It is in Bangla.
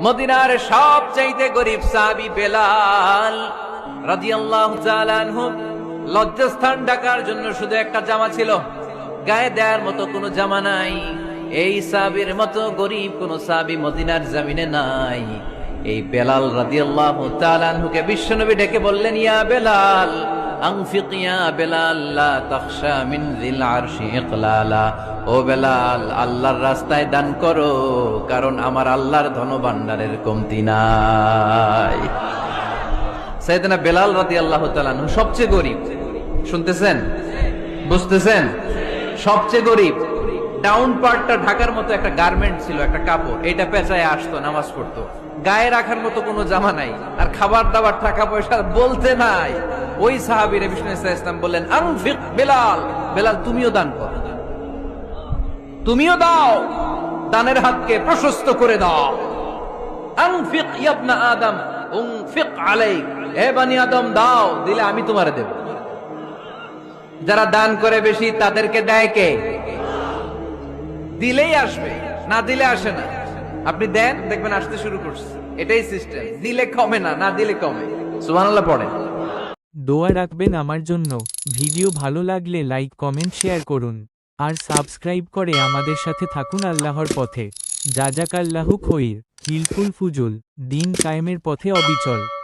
মদিনার সব চাইতে গরিব সাহাবি বেলাল রাদিয়াল্লাহু তাআলা আনহু। লজ্জাস্থান ঢাকার জন্য শুধু একটা জামা ছিল। গায়ে দেওয়ার মতো কোনো জামা নাই। এই সাহাবীর মতো গরিব কোন সাহাবি মদিনার জামিনে নাই। এই বেলাল রাদিয়াল্লাহু তাআলা আনহুকে বিশ্বনবী ডেকে বললেন, ইয়া বেলাল আনফিক يا بلال لا تخشى من ذي العرش ইকলালা। ও বেলাল, আল্লাহর রাস্তায় দান করো, কারণ আমার আল্লাহর ধন ভান্ডারের কমতি নাই। সেদিনা বেলাল রাতি আল্লাহ সবচেয়ে গরিব। শুনতেছেন? বুঝতেছেন? সবচেয়ে গরিব। ডাউন পার্টটা ঢাকার মতো একটা গার্মেন্ট ছিল, একটা কাপড়। এটা পেঁচায় আসতো, নামাজ পড়তো। গায়ে রাখার মতো কোনো জামা নাই, আর খাবার দাবার টাকা পয়সা বলতে নাই। ওই সাহাবীর বিষ্ণু ইসলাম বললেন, আনফিক বেলাল। বেলাল, তুমিও দান কর। তুমিও দাও, দানের হাতকে প্রশস্ত করে দাও। আনফিক ইয়াবনা আদম, উনফিক আলাইক। হে বানি আদম, দাও, দিলে আমি তোমারে দেব। যারা দান করে বেশি, তাদেরকে দেয় কে? দিলেই আসবে, না দিলে আসে না। আপনি দেন, দেখবেন আসতে শুরু করছে। এটাই সিস্টেম দিলে কমে না না দিলে কমে। সুবহানাল্লাহ পড়েন দোয়া রাখবেন আমার জন্য। ভিডিও ভালো লাগলে লাইক, কমেন্ট, শেয়ার করুন। আর সাবস্ক্রাইব করে আমাদের সাথে থাকুন আল্লাহর পথে। যাজাক আল্লাহু খৈর। হিলফুল ফুজুল। দিন কায়েমের পথে অবিচল।